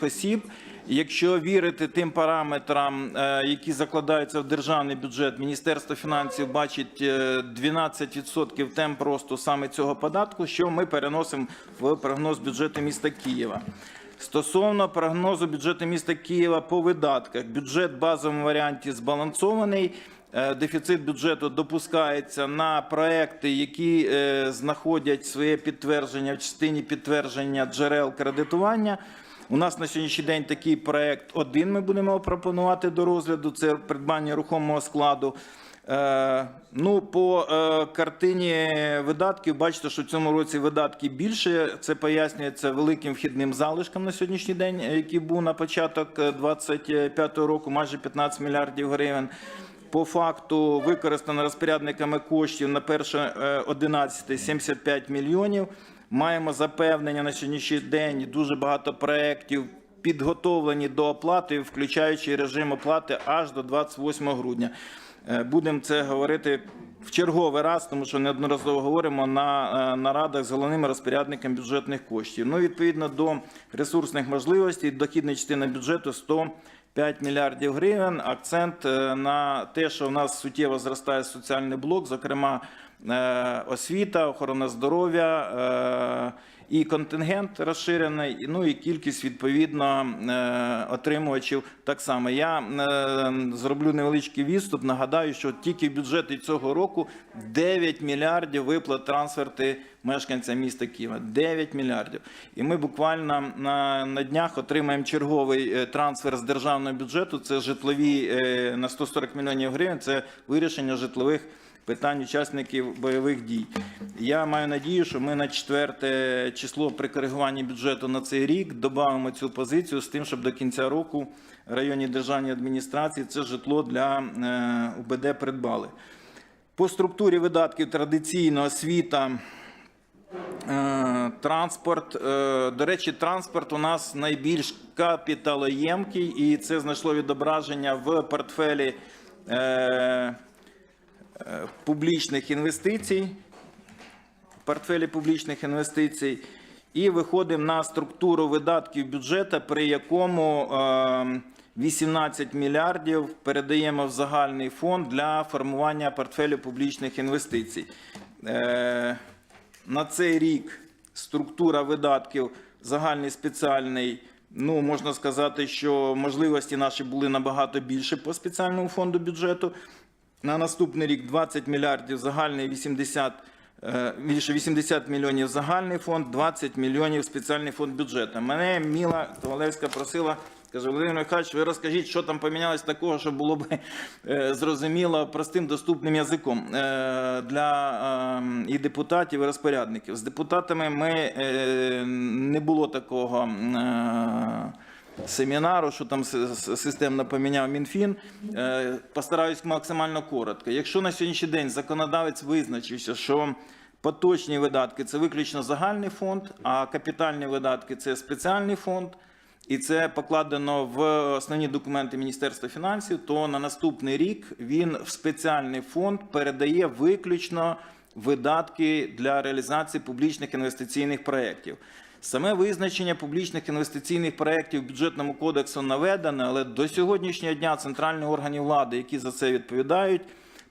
осіб. Якщо вірити тим параметрам, е, які закладаються в державний бюджет, Міністерство фінансів бачить е, 12% темп росту саме цього податку, що ми переносимо в прогноз бюджету міста Києва. Стосовно прогнозу бюджету міста Києва по видатках, бюджет в базовому варіанті збалансований. Е, Дефіцит бюджету допускається на проекти, які е, знаходять своє підтвердження в частині підтвердження джерел кредитування. У нас на сьогоднішній день такий проект один ми будемо пропонувати до розгляду. Це придбання рухомого складу. Е, ну, по е, картині видатків, бачите, що в цьому році видатки більше. Це пояснюється великим вхідним залишком на сьогоднішній день, е, який був на початок 2025 року, майже 15 мільярдів гривень. По факту використано розпорядниками коштів на перше е, 11 75 мільйонів. Маємо запевнення на сьогоднішній день дуже багато проєктів підготовлені до оплати, включаючи режим оплати аж до 28 грудня. Е, Будемо це говорити в черговий раз, тому що неодноразово говоримо на е, нарадах з головними розпорядниками бюджетних коштів. Ну, відповідно до ресурсних можливостей, дохідна частина бюджету 105 мільярдів гривень. Акцент е, на те, що в нас суттєво зростає соціальний блок, зокрема освіта, охорона здоров'я. е, і контингент розширений, ну і кількість відповідно е, отримувачів так само. Я е, зроблю невеличкий відступ. Нагадаю, що тільки в бюджеті цього року 9 мільярдів виплат трансферти мешканцям міста Києва. 9 мільярдів. І ми буквально на, на днях отримаємо черговий е, трансфер з державного бюджету. Це житлові е, на 140 мільйонів гривень. Це вирішення житлових питань учасників бойових дій. Я маю надію, що ми на четверте число при коригуванні бюджету на цей рік додамо цю позицію з тим, щоб до кінця року районні державні адміністрації це житло для е, УБД придбали. По структурі видатків традиційно освіта. Е, Транспорт, е, до речі, транспорт у нас найбільш капіталоємкий, і це знайшло відображення в портфелі публічних інвестицій, портфелі публічних інвестицій, і виходимо на структуру видатків бюджету, при якому е, 18 мільярдів передаємо в загальний фонд для формування портфелю публічних інвестицій. Е, на цей рік структура видатків загальний спеціальний. Ну, можна сказати, що можливості наші були набагато більше по спеціальному фонду бюджету. На наступний рік 20 мільярдів загальний 80, е, більше 80 мільйонів загальний фонд, 20 мільйонів спеціальний фонд бюджету. Мене Міла Ковалевська просила, каже, Володимир Михайлович, ви розкажіть, що там помінялось такого, щоб було б е, зрозуміло простим доступним язиком е, для і депутатів, і розпорядників. З депутатами ми не було такого. Семінару, що там системно поміняв Мінфін. Е, Постараюсь максимально коротко. Якщо на сьогоднішній день законодавець визначився, що поточні видатки це виключно загальний фонд, а капітальні видатки це спеціальний фонд. І це покладено в основні документи Міністерства фінансів. То на наступний рік він в спеціальний фонд передає виключно видатки для реалізації публічних інвестиційних проєктів. Саме визначення публічних інвестиційних проєктів бюджетному кодексу наведено, але до сьогоднішнього дня центральні органи влади, які за це відповідають,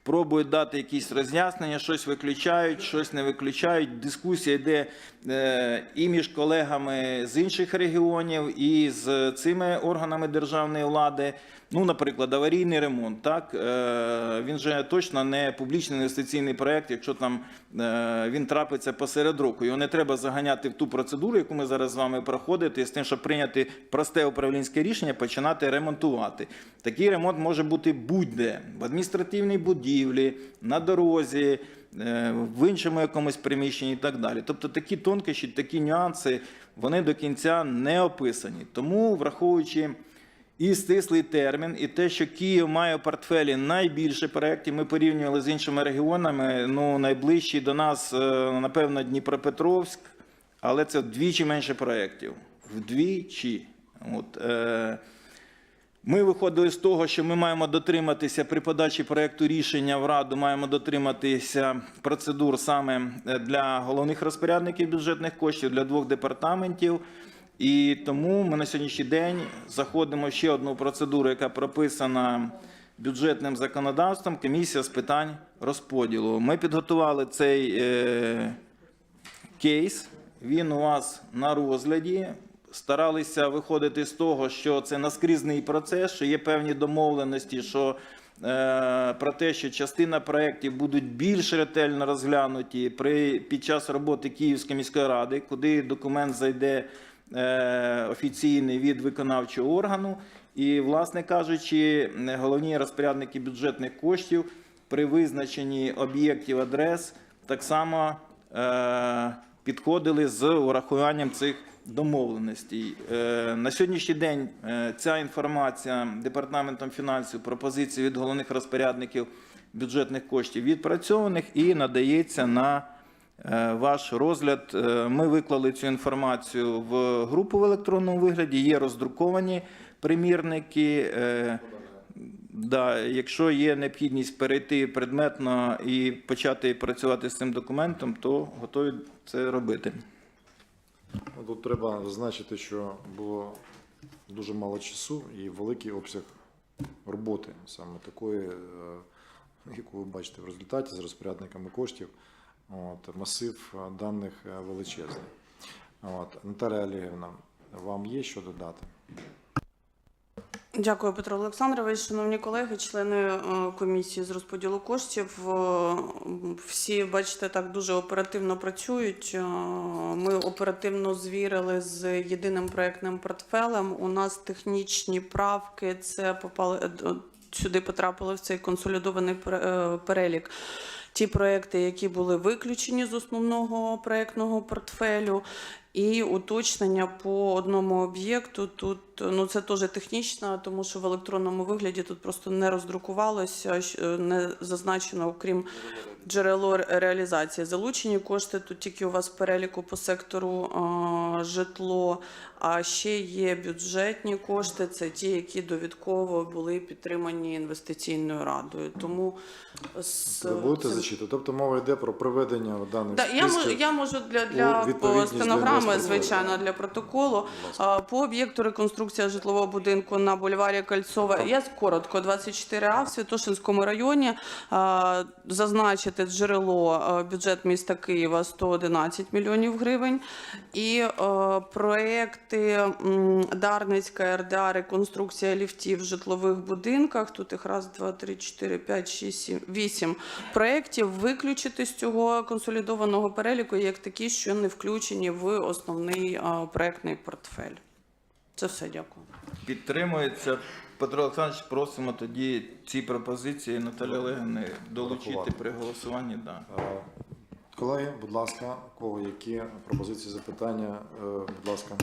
пробують дати якісь роз'яснення, щось виключають, щось не виключають. Дискусія йде е, і між колегами з інших регіонів, і з цими органами державної влади. Ну, наприклад, аварійний ремонт. Так е, він же точно не публічний інвестиційний проект, якщо там е, він трапиться посеред року. Його не треба заганяти в ту процедуру, яку ми зараз з вами проходити, з тим, щоб прийняти просте управлінське рішення, починати ремонтувати. Такий ремонт може бути будь-де в адміністративній будівлі, на дорозі. е, В іншому якомусь приміщенні і так далі. Тобто такі тонкощі, такі нюанси, вони до кінця не описані. Тому, враховуючи і стислий термін, і те, що Київ має в портфелі найбільше проєктів, ми порівнювали з іншими регіонами. Ну, найближчий до нас, е, напевно, Дніпропетровськ, але це вдвічі менше проєктів. Вдвічі. От, е, ми виходили з того, що ми маємо дотриматися при подачі проекту рішення в Раду, маємо дотриматися процедур саме для головних розпорядників бюджетних коштів для двох департаментів. І тому ми на сьогоднішній день заходимо в ще одну процедуру, яка прописана бюджетним законодавством комісія з питань розподілу. Ми підготували цей е, кейс. Він у вас на розгляді. Старалися виходити з того, що це наскрізний процес, що є певні домовленості, що е, про те, що частина проєктів будуть більш ретельно розглянуті при, під час роботи Київської міської ради, куди документ зайде е, офіційний від виконавчого органу. І, власне кажучи, головні розпорядники бюджетних коштів при визначенні об'єктів адрес так само е, підходили з урахуванням цих домовленостей. Е, на сьогоднішній день е, ця інформація департаментом фінансів, пропозиції від головних розпорядників бюджетних коштів відпрацьованих і надається на е, ваш розгляд. Ми виклали цю інформацію в групу в електронному вигляді. Є роздруковані примірники. Да, якщо є необхідність перейти предметно і почати працювати з цим документом, то готові це робити. Тут треба зазначити, що було дуже мало часу і великий обсяг роботи, саме такої, е, яку ви бачите в результаті з розпорядниками коштів. От, масив е, даних е, величезний. От, Наталя Олегівна, вам є що додати? Дякую, Петро Олександрович. Шановні колеги, члени е, комісії з розподілу коштів. е, Всі, бачите, так дуже оперативно працюють. Е, Ми оперативно звірили з єдиним проектним портфелем. У нас технічні правки це попали сюди потрапили в цей консолідований пере- перелік. Ті проекти, які були виключені з основного проектного портфелю, і уточнення по одному об'єкту. Тут ну це теж технічно, тому що в електронному вигляді тут просто не роздрукувалося, щ- не зазначено, окрім джерело реалізації. Залучені кошти тут тільки у вас переліку по сектору житло. А ще є бюджетні кошти. Це ті, які довідково були підтримані інвестиційною радою. Тому з Ви будете зачитувати? Тобто мова йде про проведення даних Да, я, можу, я можу для, для стенограми, звичайно, для протоколу. По об'єкту реконструкція житлового будинку на бульварі Кольцова. Я коротко, 24А в Святошинському районі. Зазначити джерело а, бюджет міста Києва 111 мільйонів гривень. І е, проекти Дарницька РДА, реконструкція ліфтів в житлових будинках. Тут їх раз, два, три, чотири, п'ять, шість, сім, вісім проєктів виключити з цього консолідованого переліку як такі, що не включені в основний а, проектний портфель. Це все, дякую. Підтримується. Петро Олександрович, просимо тоді ці пропозиції Наталі Олегівни долучити при голосуванні. Да. Е, Колеги, будь ласка, у кого які пропозиції, запитання, Е, будь ласка.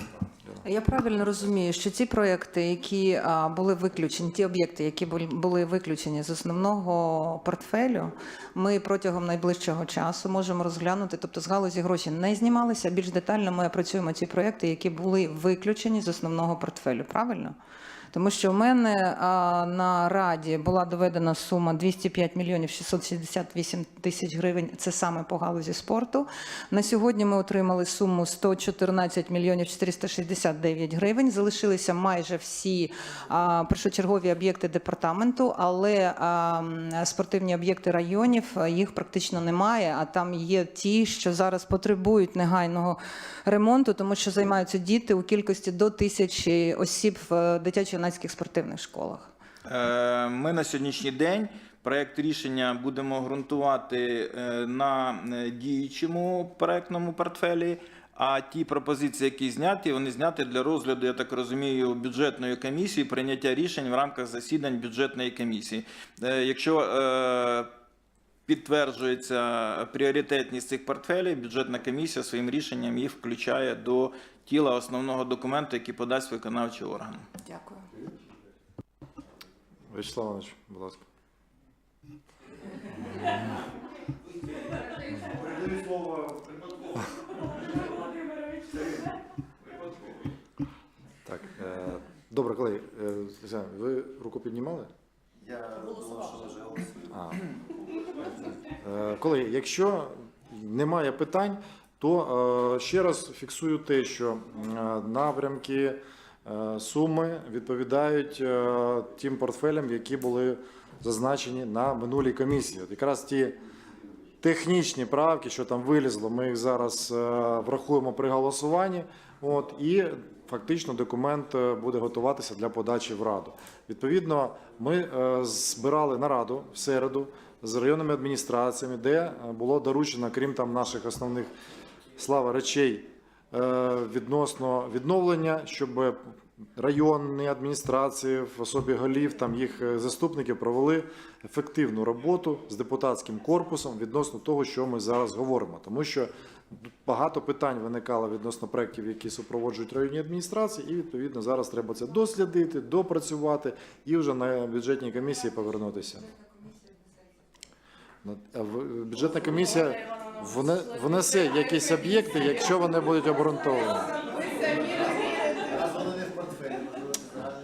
Я правильно розумію, що ці проекти, які були виключені, ті об'єкти, які були виключені з основного портфелю, ми протягом найближчого часу можемо розглянути. Тобто з галузі гроші не знімалися. Більш детально ми опрацюємо ці проекти, які були виключені з основного портфелю. Правильно? Тому що в мене а, на раді була доведена сума 205 мільйонів 668 тисяч гривень. Це саме по галузі спорту. На сьогодні ми отримали суму 114 мільйонів 469 гривень. Залишилися майже всі а, першочергові об'єкти департаменту, але а, спортивні об'єкти районів їх практично немає. А там є ті, що зараз потребують негайного ремонту, тому що займаються діти у кількості до тисячі осіб в дитячо-юнацьких спортивних школах. Е, Ми на сьогоднішній день проект рішення будемо ґрунтувати е, на е, діючому проектному портфелі. А ті пропозиції, які зняті, вони зняті для розгляду, я так розумію, бюджетної комісії, прийняття рішень в рамках засідань бюджетної комісії. Якщо підтверджується пріоритетність цих портфелів, бюджетна комісія своїм рішенням їх включає до тіла основного документу, який подасть виконавчий орган. Дякую. Вячеслав Іванович, будь ласка. Так, е, добре, колеги, е, Тетяна, ви руку піднімали? Я думав, що вже голосую. А. Е, Колеги, якщо немає питань, то е, ще раз фіксую те, що е, напрямки, суми відповідають е, тим портфелям, які були зазначені на минулій комісії. От якраз ті технічні правки, що там вилізло, ми їх зараз е, врахуємо при голосуванні. От, і фактично документ е, буде готуватися для подачі в Раду. Відповідно, ми е, збирали нараду в середу з районними адміністраціями, де е, було доручено, крім там наших основних слава речей, е, відносно відновлення, щоб районні адміністрації в особі голів, там їх е, заступники провели ефективну роботу з депутатським корпусом відносно того, що ми зараз говоримо. Тому що багато питань виникало відносно проєктів, які супроводжують районні адміністрації, і відповідно зараз треба це дослідити, допрацювати і вже на бюджетній комісії повернутися. Ну, Бюджетна комісія вне- внесе якісь об'єкти, якщо вони будуть обґрунтовані.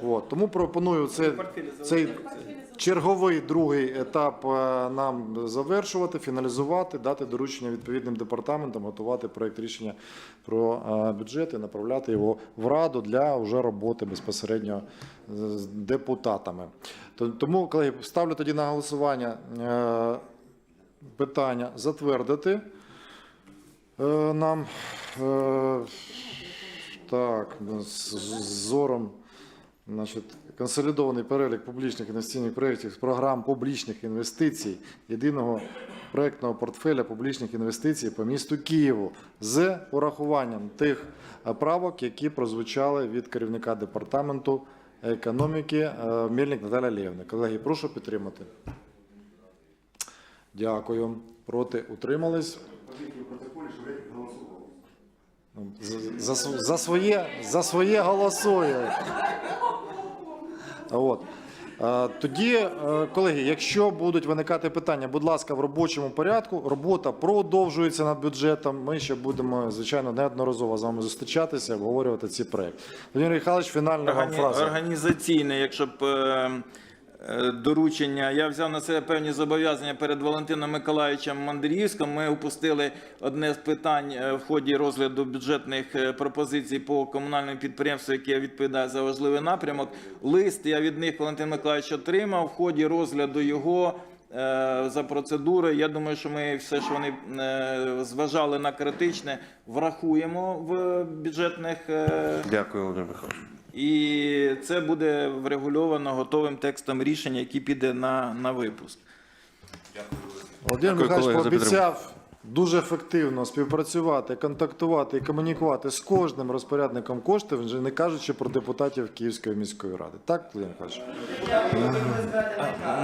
От, тому пропоную це, цей черговий другий етап е, нам завершувати, фіналізувати, дати доручення відповідним департаментам, готувати проект рішення про е, бюджет і направляти його в Раду для вже роботи безпосередньо з депутатами. То- Тому, колеги, ставлю тоді на голосування е, питання затвердити е, нам е, так, з з зором, значить, консолідований перелік публічних інвестиційних проєктів, програм публічних інвестицій, єдиного проєктного портфеля публічних інвестицій по місту Києву з урахуванням тих правок, які прозвучали від керівника департаменту економіки е, Мельник Наталя Лєвна. Колеги, прошу підтримати. Дякую. Проти утримались. Ну, За, за, за, своє, за своє голосує. От. Тоді, е, колеги, якщо будуть виникати питання, будь ласка, в робочому порядку. Робота продовжується над бюджетом. Ми ще будемо, звичайно, неодноразово з вами зустрічатися, обговорювати ці проекти. Володимир Михайлович, фінальна вам Органі- фраза. Організаційне, якщо б е, доручення, я взяв на себе певні зобов'язання перед Валентином Миколаївичем Мандріївським. Ми упустили одне з питань е, в ході розгляду бюджетних е, пропозицій по комунальному підприємству, яке відповідає за важливий напрямок. Лист я від них Валентин Миколаївич отримав в ході розгляду його. е, За процедурою, я думаю, що ми все, що вони е, зважали на критичне, врахуємо в бюджетних е, Дякую, Володимир Михайлович. І це буде врегульовано готовим текстом рішення, який піде на, на випуск. Володимир Дякую, Михайлович колеги, пообіцяв дуже ефективно співпрацювати, контактувати і комунікувати з кожним розпорядником коштів, вже не кажучи про депутатів Київської міської ради. Так, Володимир Михайлович?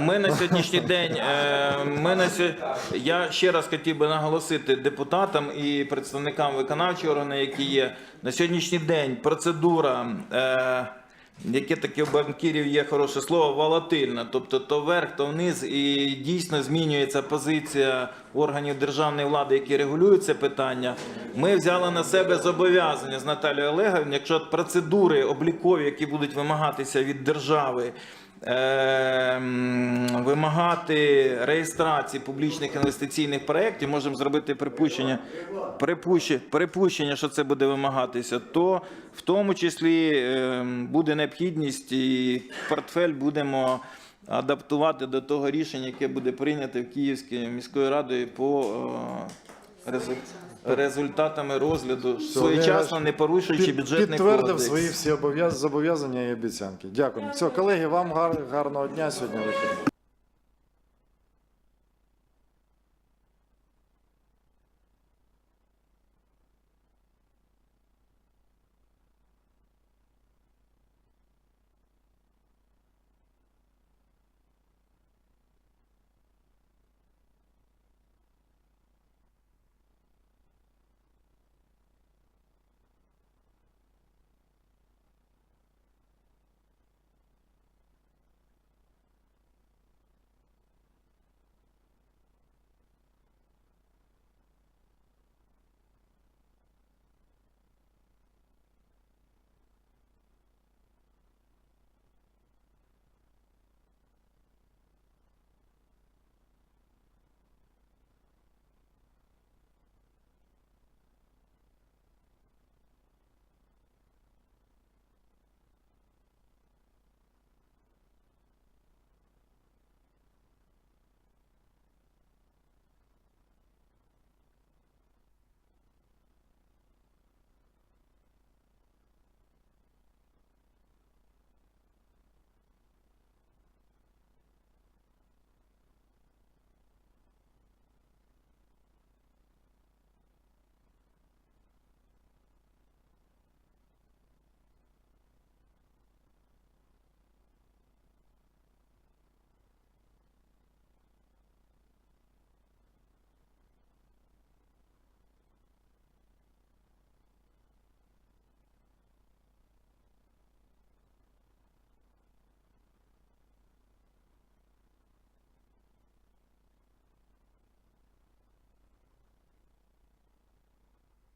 Ми на сьогоднішній день, е, ми на сьо- я ще раз хотів би наголосити депутатам і представникам виконавчого органу, які є на сьогоднішній день. Процедура, е, яке таке у банкірів є хороше слово, волатильна, тобто то вверх, то вниз, і дійсно змінюється позиція органів державної влади, які регулюють це питання. Ми взяли на себе зобов'язання з Наталією Олеговною, якщо процедури облікові, які будуть вимагатися від держави. Ем, вимагати реєстрації публічних інвестиційних проєктів, можемо зробити припущення, припущення, що це буде вимагатися, то в тому числі ем, буде необхідність і портфель будемо адаптувати до того рішення, яке буде прийнято в Київською міською радою по е, резу- результатами розгляду, своєчасно не порушуючи Під- бюджетний Підтвердив кодекс. свої всі обов'яз- зобов'язання і обіцянки. Дякую. Все, колеги, вам гар- гарного дня сьогодні. в ефірі.